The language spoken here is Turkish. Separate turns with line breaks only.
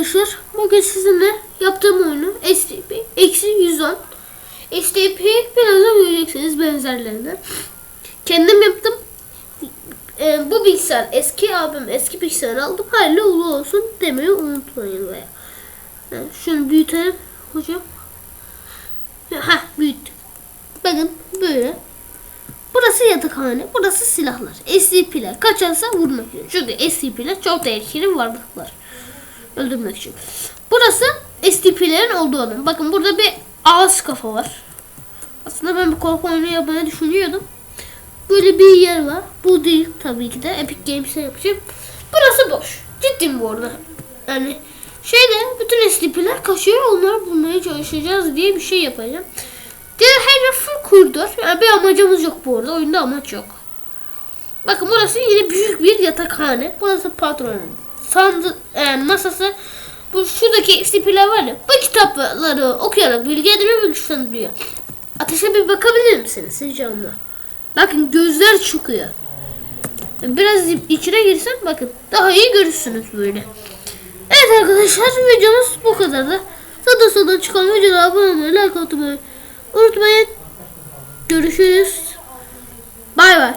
arkadaşlar. Bugün sizinle yaptığım oyunu STP eksi 110. STP birazdan göreceksiniz benzerlerinden. Kendim yaptım. Ee, bu bilgisayar eski abim eski bilgisayar aldım. Hayırlı uğurlu olsun demeyi unutmayın veya. Yani şunu büyütelim hocam. Ha büyüttük. Bakın böyle. Burası yatakhane, burası silahlar. SCP'ler kaçarsa vurmak için. Çünkü SCP'ler çok tehlikeli varlıklar. Öldürmek için. Burası SCP'lerin olduğu alan. Bakın burada bir ağız kafa var. Aslında ben bir korku oyunu yapmayı düşünüyordum. Böyle bir yer var. Bu değil tabii ki de. Epic Games'e yapacağım. Burası boş. Ciddiyim bu arada. Yani şeyde bütün SCP'ler kaçıyor. Onları bulmaya çalışacağız diye bir şey yapacağım. Diğer her yer full koridor. Yani bir amacımız yok bu arada. Oyunda amaç yok. Bakın burası yine büyük bir yatakhane. Burası patronun sandı yani masası. Bu şuradaki SCP'ler var ya. Bu kitapları okuyarak bilgi edinme ve güçlendiriyor. Ateşe bir bakabilir misiniz siz camla? Bakın gözler çıkıyor. Biraz içine girsem bakın daha iyi görürsünüz böyle. Evet arkadaşlar videomuz bu kadardı. Sağda soldan çıkan videolara abone olmayı, like atmayı unutmayın. Görüşürüz. Bay bay.